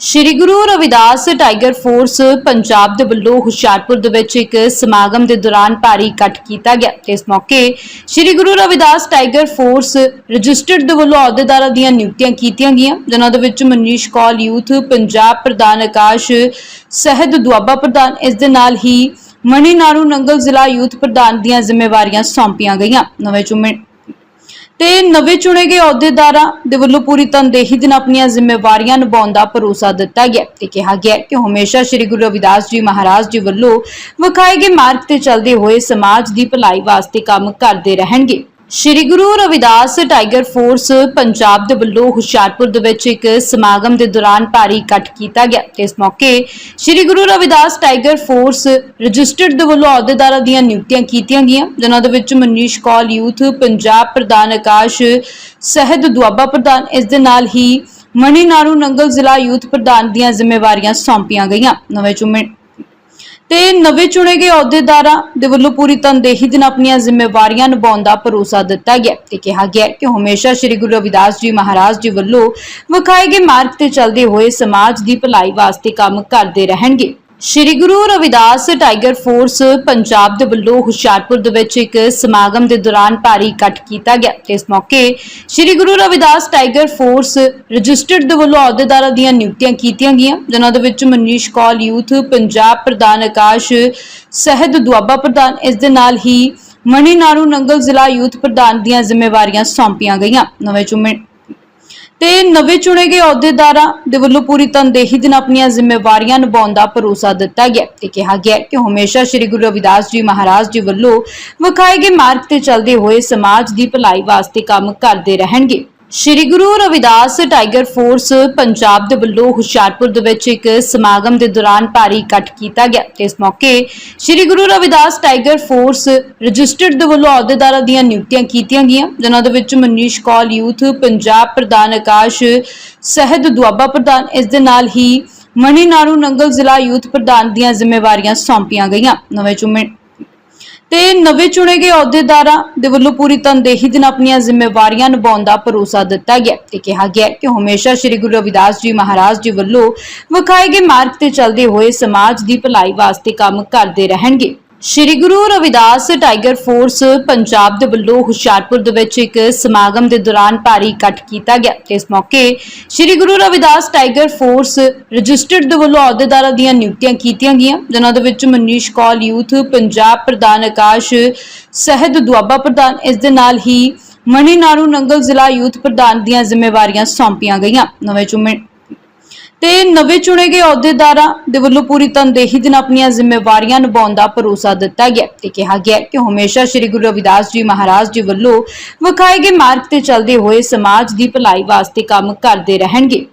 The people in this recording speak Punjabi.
ਸ਼੍ਰੀ ਗੁਰੂ ਰਵਿਦਾਸ ਟਾਈਗਰ ਫੋਰਸ ਪੰਜਾਬ ਦੇ ਵੱਲੋਂ ਹੁਸ਼ਿਆਰਪੁਰ ਦੇ ਵਿੱਚ ਇੱਕ ਸਮਾਗਮ ਦੇ ਦੌਰਾਨ ਭਾਰੀ ਇਕੱਠ ਕੀਤਾ ਗਿਆ। ਤੇ ਇਸ ਮੌਕੇ Shri Guru Ravidas tiger force registered ਦੇ ਵੱਲੋਂ ਅਹੁਦੇਦਾਰਾਂ ਦੀਆਂ ਨਿਯੁਕਤੀਆਂ ਕੀਤੀਆਂ ਗਈਆਂ, ਜਿਨ੍ਹਾਂ ਦੇ ਵਿੱਚ ਮਨੀਸ਼ ਕੌਲ ਯੂਥ, ਪੰਜਾਬ ਪ੍ਰਧਾਨ ਆਕਾਸ਼ ਸਹਿਦ ਦੁਆਬਾ ਪ੍ਰਧਾਨ, ਇਸ ਦੇ ਨਾਲ ਹੀ ਮਣੀ ਨਾਰੂ ਨੰਗਲ ਜ਼ਿਲ੍ਹਾ ਯੂਥ ਪ੍ਰਧਾਨ ਦੀਆਂ ਜ਼ਿੰਮੇਵਾਰੀਆਂ ਸੌਂਪੀਆਂ ਗਈਆਂ। ਨਵੇਂ ਚੁਣੇ ਤੇ ਨਵੇਂ ਚੁਣੇ ਗਏ ਅਹੁਦੇਦਾਰਾਂ ਦੇ ਵੱਲੋਂ ਪੂਰੀ ਤਨਦੇਹੀ ਦੇ ਨਾਲ ਆਪਣੀਆਂ ਜ਼ਿੰਮੇਵਾਰੀਆਂ ਨਿਭਾਉਣ ਦਾ ਭਰੋਸਾ ਦਿੱਤਾ ਗਿਆ ਤੇ ਕਿਹਾ ਗਿਆ ਕਿ ਹਮੇਸ਼ਾ ਸ੍ਰੀ ਗੁਰੂ ਰਵਿਦਾਸ ਜੀ ਮਹਾਰਾਜ ਜੀ ਵੱਲੋਂ ਵਿਖਾਏ ਗਏ ਮਾਰਗ ਤੇ ਚੱਲਦੇ ਹੋਏ ਸਮਾਜ ਦੀ ਭਲਾਈ ਵਾਸਤੇ ਕੰਮ ਕਰਦੇ ਰਹਿਣਗੇ। ਸ਼੍ਰੀ ਗੁਰੂ ਰਵਿਦਾਸ ਟਾਈਗਰ ਫੋਰਸ ਪੰਜਾਬ ਦੇ ਵੱਲੋਂ ਹੁਸ਼ਿਆਰਪੁਰ ਦੇ ਵਿੱਚ ਇੱਕ ਸਮਾਗਮ ਦੇ ਦੌਰਾਨ ਭਾਰੀ ਇਕੱਠ ਕੀਤਾ ਗਿਆ ਇਸ ਮੌਕੇ Shri Guru Ravidas tiger force registered ਦੇ ਵੱਲੋਂ ਅਹੁਦੇਦਾਰਾਂ ਦੀਆਂ ਨਿਯੁਕਤੀਆਂ ਕੀਤੀਆਂ ਗਈਆਂ, ਜਿਨ੍ਹਾਂ ਦੇ ਵਿੱਚ ਮਨੀਸ਼ ਕੌਲ ਯੂਥ, ਪੰਜਾਬ ਪ੍ਰਧਾਨ ਆਕਾਸ਼ ਸਹਿਦ ਦੁਆਬਾ ਪ੍ਰਧਾਨ, ਇਸ ਦੇ ਨਾਲ ਹੀ ਮਣੀ ਨਾਰੂ ਨੰਗਲ ਜ਼ਿਲ੍ਹਾ ਯੂਥ ਪ੍ਰਧਾਨ ਦੀਆਂ ਜ਼ਿੰਮੇਵਾਰੀਆਂ ਸੌਂਪੀਆਂ ਗਈਆਂ। ਨਵੇਂ ਚੁਣੇ ਤੇ ਨਵੇਂ ਚੁਣੇ ਗਏ ਅਹੁਦੇਦਾਰਾਂ ਦੇ ਵੱਲੋਂ ਪੂਰੀ ਤਨਦੇਹੀ ਦੇ ਨਾਲ ਆਪਣੀਆਂ ਜ਼ਿੰਮੇਵਾਰੀਆਂ ਨਿਭਾਉਣ ਦਾ ਭਰੋਸਾ ਦਿੱਤਾ ਗਿਆ ਤੇ ਕਿਹਾ ਗਿਆ ਕਿ ਉਹ ਹਮੇਸ਼ਾ ਸ੍ਰੀ ਗੁਰੂ ਰਵਿਦਾਸ ਜੀ ਮਹਾਰਾਜ ਜੀ ਵੱਲੋਂ ਵਿਖਾਏ ਗਏ ਮਾਰਗ ਤੇ ਚੱਲਦੇ ਹੋਏ ਸਮਾਜ ਦੀ ਭਲਾਈ ਵਾਸਤੇ ਕੰਮ ਕਰਦੇ ਰਹਿਣਗੇ। ਸ਼੍ਰੀ ਗੁਰੂ ਰਵਿਦਾਸ ਟਾਈਗਰ ਫੋਰਸ ਪੰਜਾਬ ਦੇ ਵੱਲੋਂ ਹੁਸ਼ਿਆਰਪੁਰ ਦੇ ਵਿੱਚ ਇੱਕ ਸਮਾਗਮ ਦੇ ਦੌਰਾਨ ਭਾਰੀ ਇਕੱਠ ਕੀਤਾ ਗਿਆ। ਇਸ ਮੌਕੇ Shri Guru Ravidas tiger force registered ਦੇ ਵੱਲੋਂ ਅਹੁਦੇਦਾਰਾਂ ਦੀਆਂ ਨਿਯੁਕਤੀਆਂ ਕੀਤੀਆਂ ਗਈਆਂ, ਜਿਨ੍ਹਾਂ ਦੇ ਵਿੱਚ ਮਨੀਸ਼ ਕੌਲ ਯੂਥ, ਪੰਜਾਬ ਪ੍ਰਧਾਨ ਆਕਾਸ਼ ਸਹਿਦ ਦੁਆਬਾ ਪ੍ਰਧਾਨ, ਇਸ ਦੇ ਨਾਲ ਹੀ ਮਣੀ ਨਾਰੂ ਨੰਗਲ ਜ਼ਿਲ੍ਹਾ ਯੂਥ ਪ੍ਰਧਾਨ ਦੀਆਂ ਜ਼ਿੰਮੇਵਾਰੀਆਂ ਸੌਂਪੀਆਂ ਗਈਆਂ। ਨਵੇਂ ਚੁਣੇ ਤੇ ਨਵੇਂ ਚੁਣੇ ਗਏ ਅਹੁਦੇਦਾਰਾਂ ਦੇ ਵੱਲੋਂ ਪੂਰੀ ਤਨਦੇਹੀ ਦੇ ਨਾਲ ਆਪਣੀਆਂ ਜ਼ਿੰਮੇਵਾਰੀਆਂ ਨਿਭਾਉਣ ਦਾ ਭਰੋਸਾ ਦਿੱਤਾ ਗਿਆ ਤੇ ਕਿਹਾ ਗਿਆ ਕਿ ਉਹ ਹਮੇਸ਼ਾ ਸ੍ਰੀ ਗੁਰੂ ਰਵਿਦਾਸ ਜੀ ਮਹਾਰਾਜ ਜੀ ਵੱਲੋਂ ਵਿਖਾਏ ਗਏ ਮਾਰਗ ਤੇ ਚੱਲਦੇ ਹੋਏ ਸਮਾਜ ਦੀ ਭਲਾਈ ਵਾਸਤੇ ਕੰਮ ਕਰਦੇ ਰਹਿਣਗੇ। ਸ਼੍ਰੀ ਗੁਰੂ ਰਵਿਦਾਸ ਟਾਈਗਰ ਫੋਰਸ ਪੰਜਾਬ ਦੇ ਵੱਲੋਂ ਹੁਸ਼ਿਆਰਪੁਰ ਦੇ ਵਿੱਚ ਇੱਕ ਸਮਾਗਮ ਦੇ ਦੌਰਾਨ ਭਾਰੀ ਇਕੱਠ ਕੀਤਾ ਗਿਆ ਇਸ ਮੌਕੇ Shri Guru Ravidas tiger force registered ਦੇ ਵੱਲੋਂ ਅਹੁਦੇਦਾਰਾਂ ਦੀਆਂ ਨਿਯੁਕਤੀਆਂ ਕੀਤੀਆਂ ਗਈਆਂ, ਜਿਨ੍ਹਾਂ ਦੇ ਵਿੱਚ ਮਨੀਸ਼ ਕੌਲ ਯੂਥ, ਪੰਜਾਬ ਪ੍ਰਧਾਨ ਆਕਾਸ਼ ਸਹਿਦ ਦੁਆਬਾ ਪ੍ਰਧਾਨ, ਇਸ ਦੇ ਨਾਲ ਹੀ ਮਣੀ ਨਾਰੂ ਨੰਗਲ ਜ਼ਿਲ੍ਹਾ ਯੂਥ ਪ੍ਰਧਾਨ ਦੀਆਂ ਜ਼ਿੰਮੇਵਾਰੀਆਂ ਸੌਂਪੀਆਂ ਗਈਆਂ। ਨਵੇਂ ਚੁਣੇ ਤੇ ਨਵੇਂ ਚੁਣੇ ਗਏ ਅਹੁਦੇਦਾਰਾਂ ਦੇ ਵੱਲੋਂ ਪੂਰੀ ਤਨਦੇਹੀ ਦੇ ਨਾਲ ਆਪਣੀਆਂ ਜ਼ਿੰਮੇਵਾਰੀਆਂ ਨਿਭਾਉਣ ਦਾ ਭਰੋਸਾ ਦਿੱਤਾ ਗਿਆ ਤੇ ਕਿਹਾ ਗਿਆ ਕਿ ਉਹ ਹਮੇਸ਼ਾ ਸ੍ਰੀ ਗੁਰੂ ਰਵਿਦਾਸ ਜੀ ਮਹਾਰਾਜ ਜੀ ਵੱਲੋਂ ਵਿਖਾਏ ਗਏ ਮਾਰਗ ਤੇ ਚੱਲਦੇ ਹੋਏ ਸਮਾਜ ਦੀ ਭਲਾਈ ਵਾਸਤੇ ਕੰਮ ਕਰਦੇ ਰਹਿਣਗੇ। ਸ਼੍ਰੀ ਗੁਰੂ ਰਵਿਦਾਸ ਟਾਈਗਰ ਫੋਰਸ ਪੰਜਾਬ ਦੇ ਵੱਲੋਂ ਹੁਸ਼ਿਆਰਪੁਰ ਦੇ ਵਿੱਚ ਇੱਕ ਸਮਾਗਮ ਦੇ ਦੌਰਾਨ ਭਾਰੀ ਇਕੱਠ ਕੀਤਾ ਗਿਆ ਇਸ ਮੌਕੇ Shri Guru Ravidas tiger force registered ਦੇ ਵੱਲੋਂ ਅਹੁਦੇਦਾਰਾਂ ਦੀਆਂ ਨਿਯੁਕਤੀਆਂ ਕੀਤੀਆਂ ਗਈਆਂ, ਜਿਨ੍ਹਾਂ ਦੇ ਵਿੱਚ ਮਨੀਸ਼ ਕੌਲ ਯੂਥ, ਪੰਜਾਬ ਪ੍ਰਧਾਨ ਆਕਾਸ਼ ਸਹਿਦ ਦੁਆਬਾ ਪ੍ਰਧਾਨ, ਇਸ ਦੇ ਨਾਲ ਹੀ ਮਣੀ ਨਾਰੂ ਨੰਗਲ ਜ਼ਿਲ੍ਹਾ ਯੂਥ ਪ੍ਰਧਾਨ ਦੀਆਂ ਜ਼ਿੰਮੇਵਾਰੀਆਂ ਸੌਂਪੀਆਂ ਗਈਆਂ। ਨਵੇਂ ਚੁਣੇ ਤੇ ਨਵੇਂ ਚੁਣੇ ਗਏ ਅਹੁਦੇਦਾਰਾਂ ਦੇ ਵੱਲੋਂ ਪੂਰੀ ਤਨਦੇਹੀ ਦੇ ਨਾਲ ਆਪਣੀਆਂ ਜ਼ਿੰਮੇਵਾਰੀਆਂ ਨਿਭਾਉਣ ਦਾ ਭਰੋਸਾ ਦਿੱਤਾ ਗਿਆ ਤੇ ਕਿਹਾ ਗਿਆ ਕਿ ਉਹ ਹਮੇਸ਼ਾ ਸ੍ਰੀ ਗੁਰੂ ਰਵਿਦਾਸ ਜੀ ਮਹਾਰਾਜ ਜੀ ਵੱਲੋਂ ਵਿਖਾਏ ਗਏ ਮਾਰਗ ਤੇ ਚੱਲਦੇ ਹੋਏ ਸਮਾਜ ਦੀ ਭਲਾਈ ਵਾਸਤੇ ਕੰਮ ਕਰਦੇ ਰਹਿਣਗੇ।